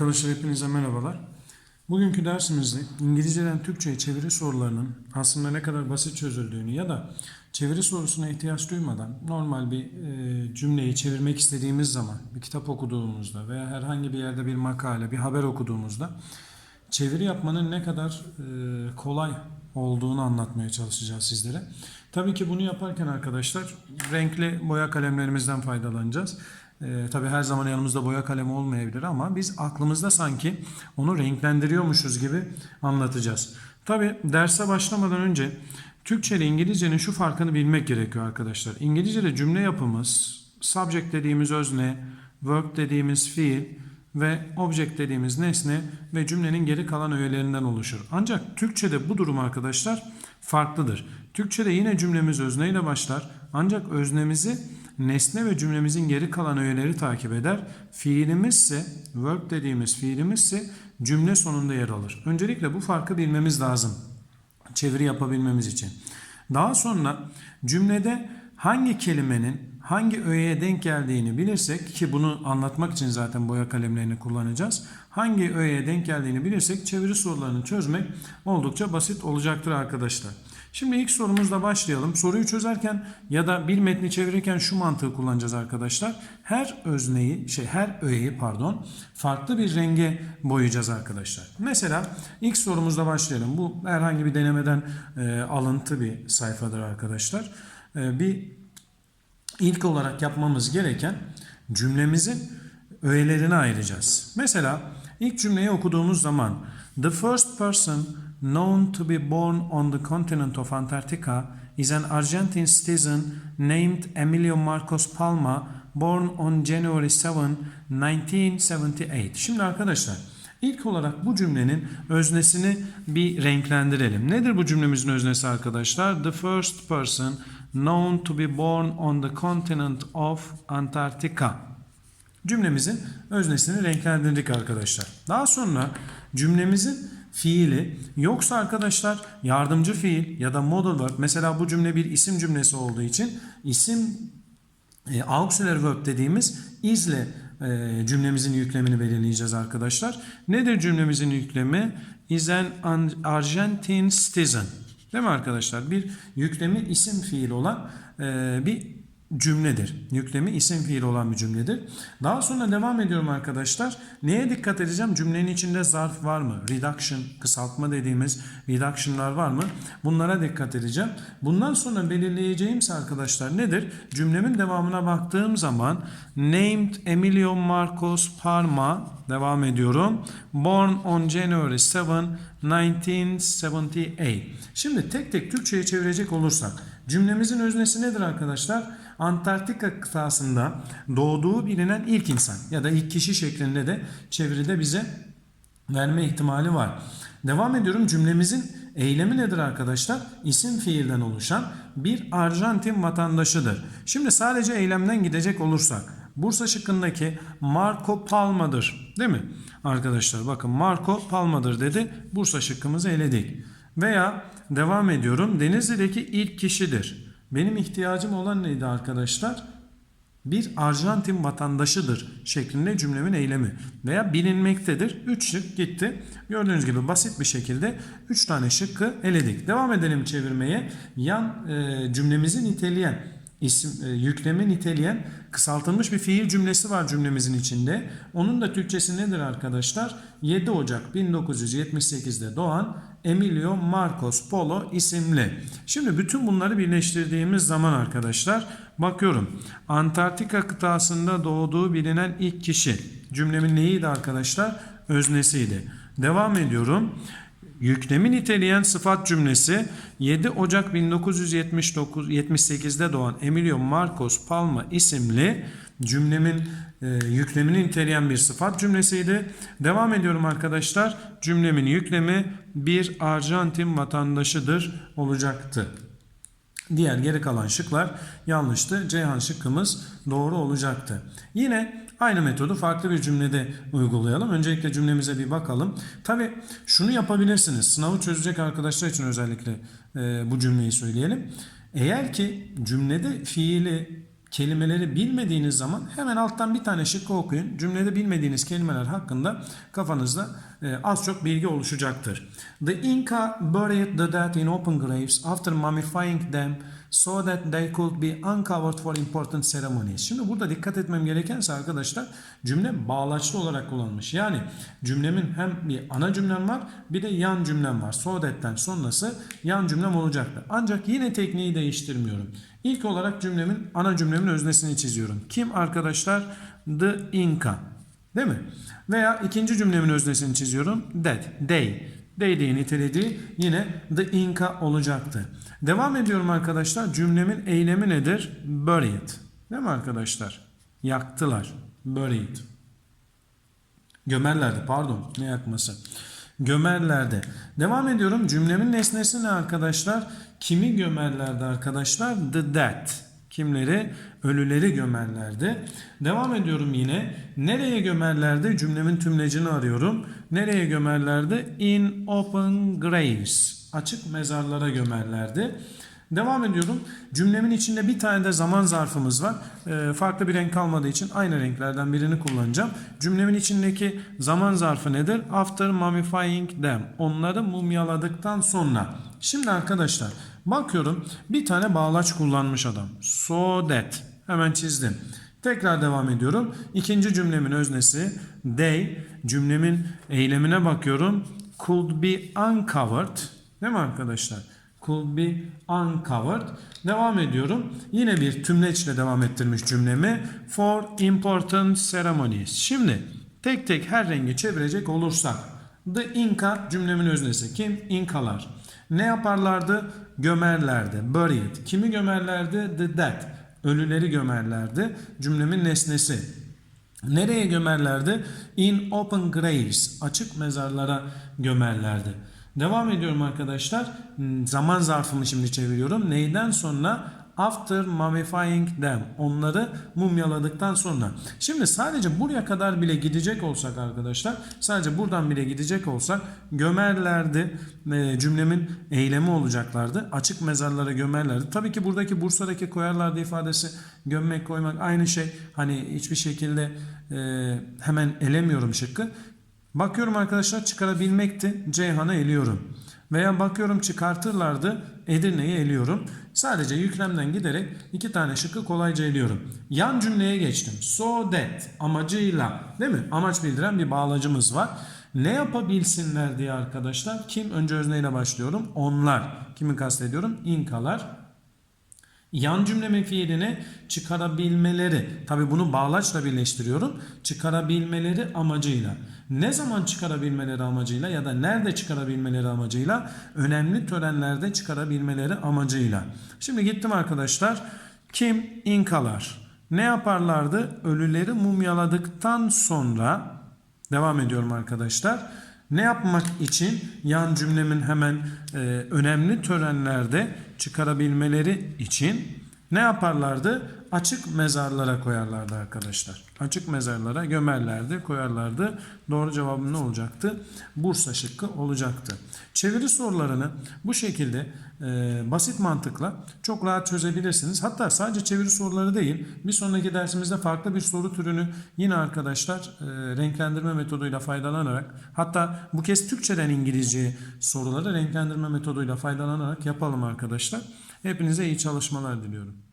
Arkadaşlar hepinize merhabalar. Bugünkü dersimizde İngilizceden Türkçe'ye çeviri sorularının aslında ne kadar basit çözüldüğünü ya da çeviri sorusuna ihtiyaç duymadan normal bir e, cümleyi çevirmek istediğimiz zaman bir kitap okuduğumuzda veya herhangi bir yerde bir makale, bir haber okuduğumuzda çeviri yapmanın ne kadar e, kolay olduğunu anlatmaya çalışacağız sizlere. Tabii ki bunu yaparken arkadaşlar renkli boya kalemlerimizden faydalanacağız. Ee, tabii her zaman yanımızda boya kalemi olmayabilir ama biz aklımızda sanki onu renklendiriyormuşuz gibi anlatacağız. Tabii derse başlamadan önce Türkçe ile İngilizcenin şu farkını bilmek gerekiyor arkadaşlar. İngilizce'de cümle yapımız, subject dediğimiz özne, verb dediğimiz fiil ve object dediğimiz nesne ve cümlenin geri kalan öğelerinden oluşur. Ancak Türkçe'de bu durum arkadaşlar farklıdır. Türkçe'de yine cümlemiz özneyle başlar ancak öznemizi nesne ve cümlemizin geri kalan öğeleri takip eder. Fiilimiz ise verb dediğimiz fiilimiz ise cümle sonunda yer alır. Öncelikle bu farkı bilmemiz lazım çeviri yapabilmemiz için. Daha sonra cümlede hangi kelimenin hangi öğeye denk geldiğini bilirsek ki bunu anlatmak için zaten boya kalemlerini kullanacağız. Hangi öğeye denk geldiğini bilirsek çeviri sorularını çözmek oldukça basit olacaktır arkadaşlar. Şimdi ilk sorumuzla başlayalım. Soruyu çözerken ya da bir metni çevirirken şu mantığı kullanacağız arkadaşlar. Her özneyi, şey her öğeyi pardon, farklı bir renge boyayacağız arkadaşlar. Mesela ilk sorumuzla başlayalım. Bu herhangi bir denemeden e, alıntı bir sayfadır arkadaşlar. E, bir ilk olarak yapmamız gereken cümlemizin öğelerini ayıracağız. Mesela ilk cümleyi okuduğumuz zaman the first person known to be born on the continent of Antarctica is an Argentine citizen named Emilio Marcos Palma born on January 7, 1978. Şimdi arkadaşlar ilk olarak bu cümlenin öznesini bir renklendirelim. Nedir bu cümlemizin öznesi arkadaşlar? The first person known to be born on the continent of Antarctica. Cümlemizin öznesini renklendirdik arkadaşlar. Daha sonra cümlemizin fiili yoksa arkadaşlar yardımcı fiil ya da modal verb mesela bu cümle bir isim cümlesi olduğu için isim e, auxiliary verb dediğimiz izle e, cümlemizin yüklemini belirleyeceğiz arkadaşlar. Nedir cümlemizin yüklemi? Is an Argentine citizen. Değil mi arkadaşlar? Bir yüklemi isim fiil olan e, bir cümledir. Yüklemi isim fiil olan bir cümledir. Daha sonra devam ediyorum arkadaşlar. Neye dikkat edeceğim? Cümlenin içinde zarf var mı? Reduction, kısaltma dediğimiz reduction'lar var mı? Bunlara dikkat edeceğim. Bundan sonra belirleyeceğimse arkadaşlar nedir? Cümlemin devamına baktığım zaman named Emilio Marcos Parma devam ediyorum. Born on January 7, 1978. Şimdi tek tek Türkçe'ye çevirecek olursak cümlemizin öznesi nedir arkadaşlar? Antarktika kıtasında doğduğu bilinen ilk insan ya da ilk kişi şeklinde de çeviride bize verme ihtimali var. Devam ediyorum cümlemizin eylemi nedir arkadaşlar? İsim fiilden oluşan bir Arjantin vatandaşıdır. Şimdi sadece eylemden gidecek olursak Bursa şıkkındaki Marco Palma'dır değil mi? Arkadaşlar bakın Marco Palma'dır dedi. Bursa şıkkımızı eledik. Veya devam ediyorum Denizli'deki ilk kişidir. Benim ihtiyacım olan neydi arkadaşlar? Bir Arjantin vatandaşıdır şeklinde cümlemin eylemi veya bilinmektedir. 3 şık gitti. Gördüğünüz gibi basit bir şekilde 3 tane şıkkı eledik. Devam edelim çevirmeye. Yan e, cümlemizi niteleyen isim e, yüklemi niteleyen kısaltılmış bir fiil cümlesi var cümlemizin içinde. Onun da Türkçesi nedir arkadaşlar? 7 Ocak 1978'de doğan Emilio Marcos Polo isimli. Şimdi bütün bunları birleştirdiğimiz zaman arkadaşlar bakıyorum. Antarktika kıtasında doğduğu bilinen ilk kişi. Cümlemin neyiydi arkadaşlar? Öznesiydi. Devam ediyorum. Yüklemi niteleyen sıfat cümlesi 7 Ocak 1978'de doğan Emilio Marcos Palma isimli cümlemin e, yüklemini niteleyen bir sıfat cümlesiydi. Devam ediyorum arkadaşlar. Cümlemin yüklemi bir Arjantin vatandaşıdır olacaktı. Diğer geri kalan şıklar yanlıştı. Ceyhan şıkkımız doğru olacaktı. Yine aynı metodu farklı bir cümlede uygulayalım. Öncelikle cümlemize bir bakalım. Tabi şunu yapabilirsiniz. Sınavı çözecek arkadaşlar için özellikle e, bu cümleyi söyleyelim. Eğer ki cümlede fiili kelimeleri bilmediğiniz zaman hemen alttan bir tane şıkkı okuyun. Cümlede bilmediğiniz kelimeler hakkında kafanızda az çok bilgi oluşacaktır. The Inca buried the dead in open graves after mummifying them so that they could be uncovered for important ceremonies. Şimdi burada dikkat etmem gerekense arkadaşlar cümle bağlaçlı olarak kullanılmış. Yani cümlemin hem bir ana cümlem var bir de yan cümlem var. So that'ten sonrası yan cümlem olacaktır. Ancak yine tekniği değiştirmiyorum. İlk olarak cümlemin ana cümlemin öznesini çiziyorum. Kim arkadaşlar? The Inca. Değil mi? Veya ikinci cümlemin öznesini çiziyorum. That. They. They diye nitelediği yine the Inca olacaktı. Devam ediyorum arkadaşlar. Cümlemin eylemi nedir? Buried. Değil mi arkadaşlar? Yaktılar. Buried. Gömerlerdi pardon. Ne yakması? Gömerlerdi. Devam ediyorum. Cümlemin nesnesi ne arkadaşlar? Kimi gömerlerdi arkadaşlar? The dead. Kimleri? Ölüleri gömerlerdi. Devam ediyorum yine. Nereye gömerlerdi? Cümlemin tümlecini arıyorum. Nereye gömerlerdi? In open graves. Açık mezarlara gömerlerdi. Devam ediyorum. Cümlemin içinde bir tane de zaman zarfımız var. Ee, farklı bir renk kalmadığı için aynı renklerden birini kullanacağım. Cümlemin içindeki zaman zarfı nedir? After mummifying them. Onları mumyaladıktan sonra. Şimdi arkadaşlar bakıyorum bir tane bağlaç kullanmış adam. So that. Hemen çizdim. Tekrar devam ediyorum. İkinci cümlemin öznesi they. Cümlemin eylemine bakıyorum. Could be uncovered. Değil mi arkadaşlar? Could be uncovered. Devam ediyorum. Yine bir tümleçle devam ettirmiş cümlemi. For important ceremonies. Şimdi tek tek her rengi çevirecek olursak. The Inca cümlemin öznesi. Kim? İnkalar. Ne yaparlardı? Gömerlerdi. Buried. Kimi gömerlerdi? The dead. Ölüleri gömerlerdi. Cümlemin nesnesi. Nereye gömerlerdi? In open graves. Açık mezarlara gömerlerdi. Devam ediyorum arkadaşlar. Hmm, Zaman zarfımı şimdi çeviriyorum. Neyden sonra? After mummifying them. Onları mumyaladıktan sonra. Şimdi sadece buraya kadar bile gidecek olsak arkadaşlar. Sadece buradan bile gidecek olsak gömerlerdi. E, cümlemin eylemi olacaklardı. Açık mezarlara gömerlerdi. Tabii ki buradaki Bursa'daki koyarlardı ifadesi gömmek koymak aynı şey. Hani hiçbir şekilde e, hemen elemiyorum şıkkı. Bakıyorum arkadaşlar çıkarabilmekti. Ceyhan'ı eliyorum. Veya bakıyorum çıkartırlardı. Edirne'yi eliyorum. Sadece yüklemden giderek iki tane şıkkı kolayca eliyorum. Yan cümleye geçtim. So that amacıyla değil mi? Amaç bildiren bir bağlacımız var. Ne yapabilsinler diye arkadaşlar. Kim? Önce özneyle başlıyorum. Onlar. Kimi kastediyorum? İnkalar. Yan cümlemin fiilini çıkarabilmeleri. Tabi bunu bağlaçla birleştiriyorum. Çıkarabilmeleri amacıyla. Ne zaman çıkarabilmeleri amacıyla ya da nerede çıkarabilmeleri amacıyla? Önemli törenlerde çıkarabilmeleri amacıyla. Şimdi gittim arkadaşlar. Kim? İnkalar. Ne yaparlardı? Ölüleri mumyaladıktan sonra devam ediyorum arkadaşlar. Ne yapmak için yan cümlemin hemen e, önemli törenlerde çıkarabilmeleri için ne yaparlardı? Açık mezarlara koyarlardı arkadaşlar. Açık mezarlara gömerlerdi, koyarlardı. Doğru cevabım ne olacaktı? Bursa şıkkı olacaktı. Çeviri sorularını bu şekilde e, basit mantıkla çok rahat çözebilirsiniz. Hatta sadece çeviri soruları değil, bir sonraki dersimizde farklı bir soru türünü yine arkadaşlar e, renklendirme metoduyla faydalanarak hatta bu kez Türkçeden İngilizce soruları renklendirme metoduyla faydalanarak yapalım arkadaşlar. Hepinize iyi çalışmalar diliyorum.